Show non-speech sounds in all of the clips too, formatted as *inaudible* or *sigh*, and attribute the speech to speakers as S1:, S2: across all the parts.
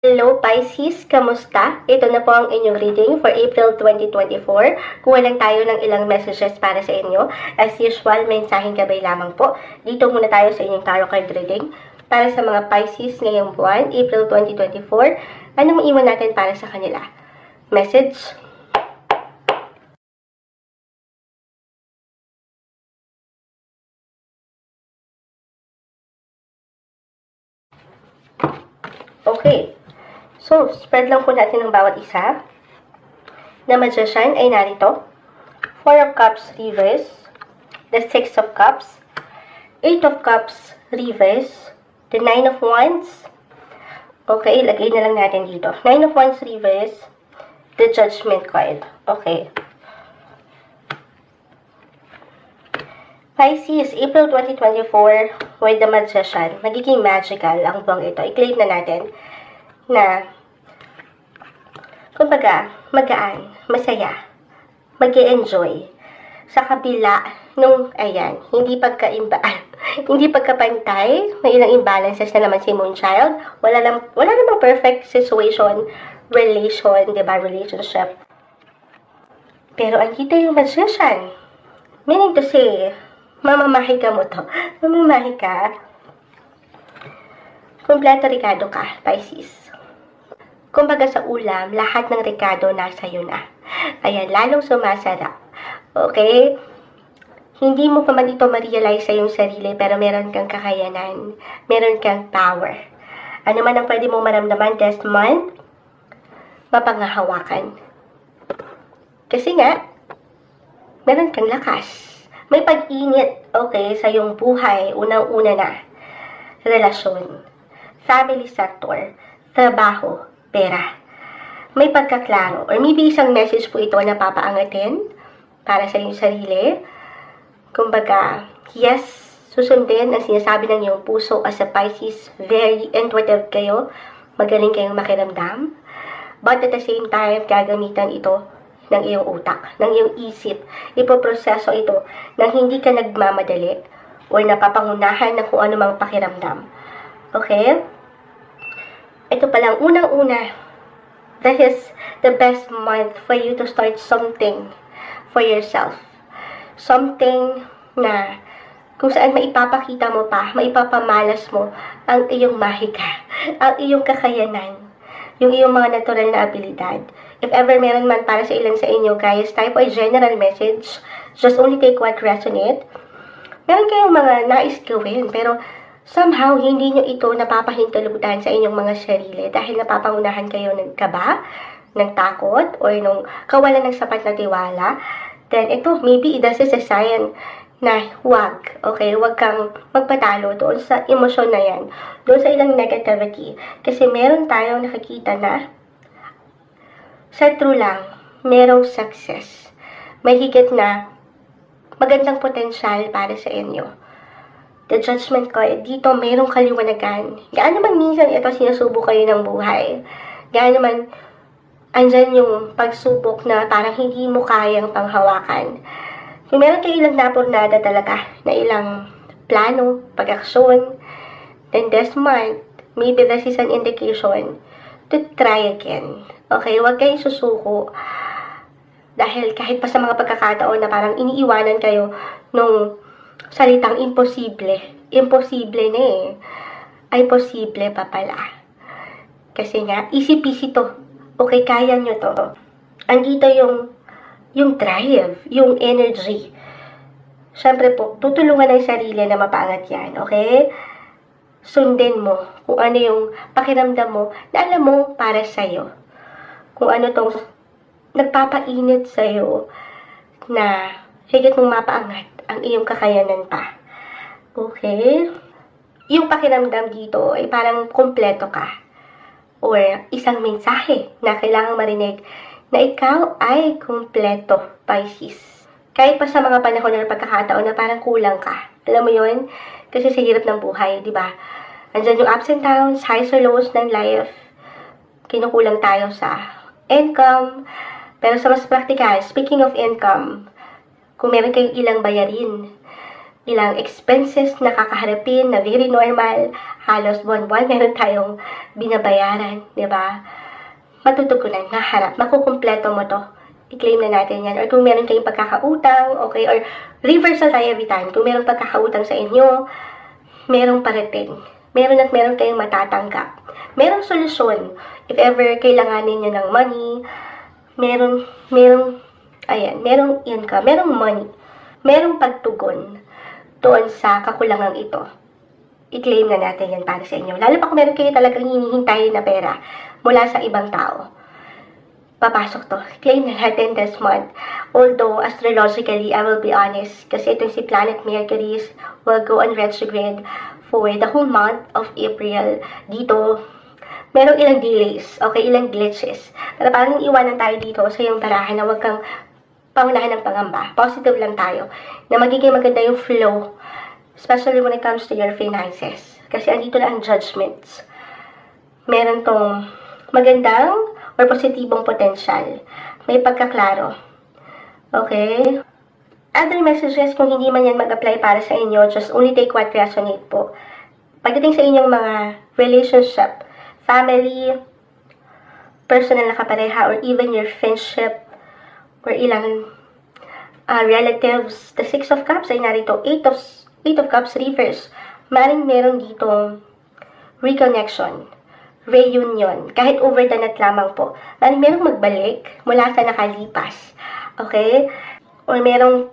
S1: Hello Pisces, kamusta? Ito na po ang inyong reading for April 2024. Kuha lang tayo ng ilang messages para sa inyo. As usual, mensaheng gabay lamang po. Dito muna tayo sa inyong tarot card reading. Para sa mga Pisces ngayong buwan, April 2024, ano maiwan natin para sa kanila? Message? Okay. So, spread lang po natin ng bawat isa. Na magician ay narito. Four of Cups reverse. The Six of Cups. Eight of Cups reverse. The Nine of Wands. Okay, ilagay na lang natin dito. Nine of Wands reverse. The Judgment card. Okay. Pisces, April 2024, with the Magician. Magiging magical ang buwang ito. I-claim na natin na kumbaga, magaan, masaya, mag enjoy sa kabila nung, ayan, hindi pagkaimbaan, *laughs* hindi pagkapantay, may ilang imbalances na naman si Moonchild, wala, nam, wala namang perfect situation, relation, di ba, relationship. Pero andito yung magician. Meaning to say, mamamahi ka mo to. *laughs* Mamamahi ka. Kompleto Ricardo ka, Pisces. Kumbaga sa ulam, lahat ng Ricardo nasa iyo na. Ayan, lalong sumasarap. Okay? Hindi mo pa man ito ma-realize sa iyong sarili, pero meron kang kakayanan. Meron kang power. Ano man ang pwede mong maramdaman this month, mapangahawakan. Kasi nga, meron kang lakas. May pag-init, okay, sa iyong buhay, unang-una na. Relasyon, family sector, trabaho, pera. May pagkaklaro, or maybe isang message po ito na papaangatin para sa iyong sarili. Kumbaga, yes, susundin ang sinasabi ng iyong puso as a Pisces, very intuitive kayo, magaling kayong makiramdam. But at the same time, gagamitan ito ng iyong utak, ng iyong isip. Ipoproseso ito nang hindi ka nagmamadali o napapangunahan ng kung ano mang pakiramdam. Okay? Ito palang unang-una, that is the best month for you to start something for yourself. Something na kung saan maipapakita mo pa, maipapamalas mo ang iyong mahika, *laughs* ang iyong kakayanan, yung iyong mga natural na abilidad. If ever meron man para sa ilan sa inyo, guys, type a general message. Just only take what resonate. Meron kayong mga nais gawin, pero somehow hindi nyo ito napapahintulutan sa inyong mga sarili dahil napapangunahan kayo ng kaba, ng takot, or nung kawalan ng sapat na tiwala. Then ito, maybe this is a sign na huwag, okay? Huwag kang magpatalo doon sa emosyon na yan, doon sa ilang negativity. Kasi meron tayong nakikita na sa true lang, merong success. May higit na magandang potensyal para sa inyo. The judgment ko, dito merong kaliwanagan. Gaano man minsan ito sinusubo kayo ng buhay. Gaano man andyan yung pagsubok na parang hindi mo kayang panghawakan. Kung meron kayo ilang napurnada talaga na ilang plano, pag-aksyon, then this month, maybe this is an indication to try again. Okay, huwag kayong susuko. Dahil kahit pa sa mga pagkakataon na parang iniiwanan kayo nung salitang imposible, imposible na eh, ay posible pa pala. Kasi nga, easy-peasy to. Okay, kaya nyo to. Andito yung, yung drive, yung energy. Siyempre po, tutulungan ng sarili na mapaangat yan, okay? Sundin mo kung ano yung pakiramdam mo na alam mo para sa'yo kung ano tong nagpapainit sa'yo na higit mong mapaangat ang iyong kakayanan pa. Okay? Yung pakiramdam dito ay parang kompleto ka. Or isang mensahe na kailangang marinig na ikaw ay kompleto, Pisces. Kahit pa sa mga panahon na pagkakataon na parang kulang ka. Alam mo yon Kasi sa hirap ng buhay, di ba? Andyan yung ups and downs, highs or lows ng life. Kinukulang tayo sa income. Pero sa mas practical, speaking of income, kung meron kayong ilang bayarin, ilang expenses na kakaharapin na very normal. Halos buwan-buwan meron tayong binabayaran, di ba? Matutugunan, maharap, makukumpleto mo to. I-claim na natin yan. Or kung meron kayong pagkakautang, okay, or reversal time. Kung meron pagkakautang sa inyo, merong parating. Meron at meron kayong matatanggap. Merong solusyon. If ever kailanganin nyo ng money, meron, merong, ayan, merong income, merong money, merong pagtugon doon sa kakulangang ito. I-claim na natin yan para sa inyo. Lalo pa kung meron kayo talagang hinihintay na pera mula sa ibang tao. Papasok to. Claim na natin this month. Although, astrologically, I will be honest, kasi itong si Planet Mercury will go on retrograde for the whole month of April. Dito, merong ilang delays, okay, ilang glitches. Pero parang iwanan tayo dito sa yung barahan na wag kang pangunahan ng pangamba. Positive lang tayo. Na magiging maganda yung flow. Especially when it comes to your finances. Kasi andito na ang judgments. Meron tong magandang or positibong potential. May pagkaklaro. Okay? Other messages, kung hindi man yan mag-apply para sa inyo, just only take what resonate po. Pagdating sa inyong mga relationship, family, personal na kapareha, or even your friendship, or ilang uh, relatives, the Six of Cups ay narito, Eight of, eight of Cups reverse. Maring meron dito reconnection, reunion, kahit over the net lamang po. Maring merong magbalik mula sa nakalipas. Okay? Or merong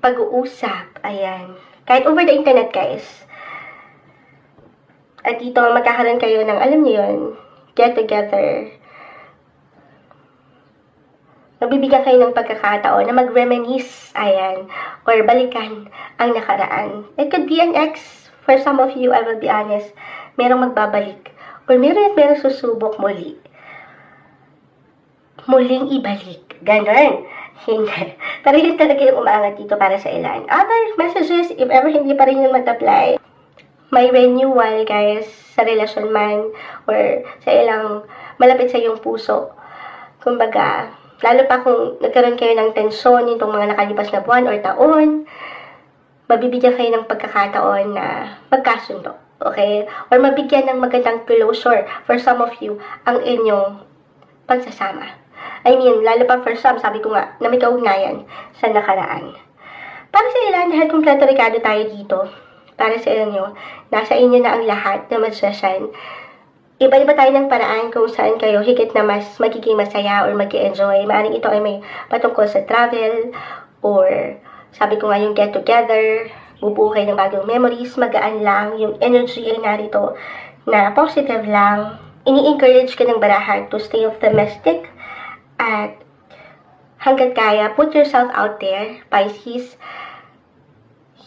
S1: pag-uusap. Ayan. Kahit over the internet, guys. At dito, magkakaroon kayo ng, alam niyo yun, get together. Mabibigyan kayo ng pagkakataon na mag-reminisce, ayan, or balikan ang nakaraan. It could be an ex. For some of you, I will be honest, merong magbabalik. Or meron at merong susubok muli. Muling ibalik. Ganon. *laughs* Hindi. Pero yun talaga yung umaangat dito para sa ilan. Other messages, if ever hindi pa rin yung mag-apply, may renewal, guys, sa relasyon man, or sa ilang malapit sa iyong puso. Kumbaga, lalo pa kung nagkaroon kayo ng tensyon nitong mga nakalipas na buwan or taon, mabibigyan kayo ng pagkakataon na magkasundo. Okay? Or mabigyan ng magandang closure for some of you ang inyong pagsasama. I mean, lalo pa for some, sabi ko nga, na may kaugnayan sa nakaraan. Para sa ilan, dahil rekado tayo dito, para sa inyo, nasa inyo na ang lahat na magsasyan. Iba-iba tayo ng paraan kung saan kayo higit na mas magiging masaya or mag enjoy Maaring ito ay may patungkol sa travel or sabi ko nga yung get together, bubuo kayo ng bagong memories, magaan lang, yung energy ay narito na positive lang. Ini-encourage ka ng barahan to stay optimistic at hanggat kaya, put yourself out there, Pisces.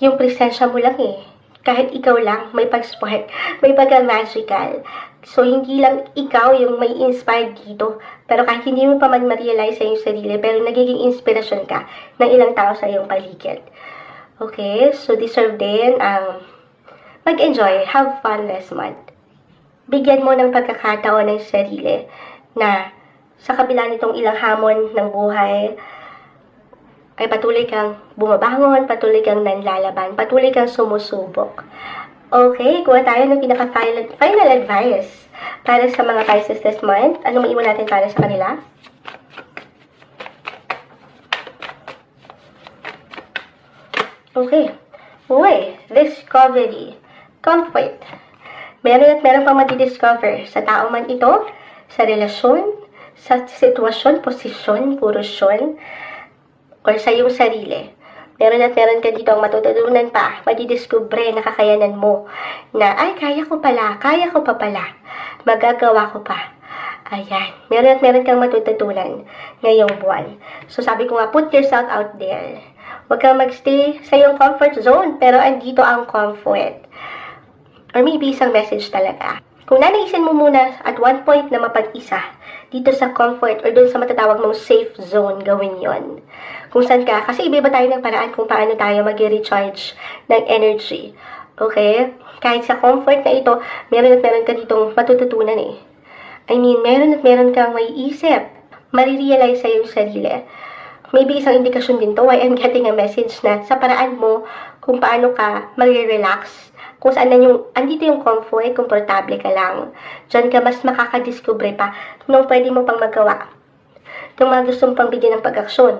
S1: Yung presensya mo lang eh. Kahit ikaw lang, may pag-spark, may pagka-magical. So, hindi lang ikaw yung may inspired dito. Pero kahit hindi mo pa man ma-realize sa iyong sarili, pero nagiging inspirasyon ka ng ilang tao sa iyong paligid. Okay? So, deserve din ang mag-enjoy, have fun this month. Bigyan mo ng pagkakataon ng sarili na sa kabila nitong ilang hamon ng buhay, ay patuloy kang bumabangon, patuloy kang nanlalaban, patuloy kang sumusubok. Okay, kuha tayo ng pinaka-final final advice para sa mga Pisces this month. Ano maiwan natin para sa kanila? Okay. Uy, discovery. Comfort. Meron at meron pang mati-discover sa tao man ito, sa relasyon, sa sitwasyon, posisyon, porosyon, or sa iyong sarili. Meron at meron ka dito ang matututunan pa, madidiscover na kakayanan mo na, ay, kaya ko pala, kaya ko pa pala, magagawa ko pa. Ayan, meron at meron kang matututunan ngayong buwan. So sabi ko nga, put yourself out there. Huwag kang magstay sa iyong comfort zone, pero andito ang comfort. Or maybe isang message talaga. Kung nanaisin mo muna at one point na mapag-isa dito sa comfort or doon sa matatawag mong safe zone, gawin yon. Kung saan ka, kasi iba-iba tayo ng paraan kung paano tayo mag-recharge ng energy. Okay? Kahit sa comfort na ito, meron at meron ka ditong matututunan eh. I mean, meron at meron kang may isip. Marirealize sa iyong sarili. Maybe isang indikasyon din to why I'm getting a message na sa paraan mo kung paano ka mag-relax, kung saan na yung, andito yung comfort, komportable ka lang. Diyan ka mas makakadiscover pa nung pwede mo pang magawa. Itong mga gustong pang bigyan ng pag-aksyon.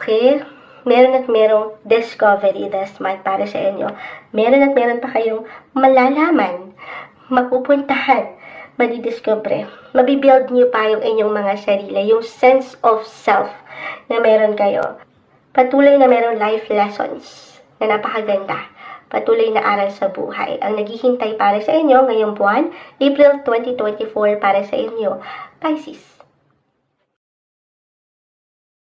S1: Okay? Meron at merong discovery the smart para sa inyo. Meron at meron pa kayong malalaman, mapupuntahan, madidiscover. Mabibuild niyo pa yung inyong mga sarili, yung sense of self na meron kayo. Patuloy na merong life lessons na napakaganda. Patuloy na aral sa buhay. Ang naghihintay para sa inyo ngayong buwan, April 2024 para sa inyo, Pisces.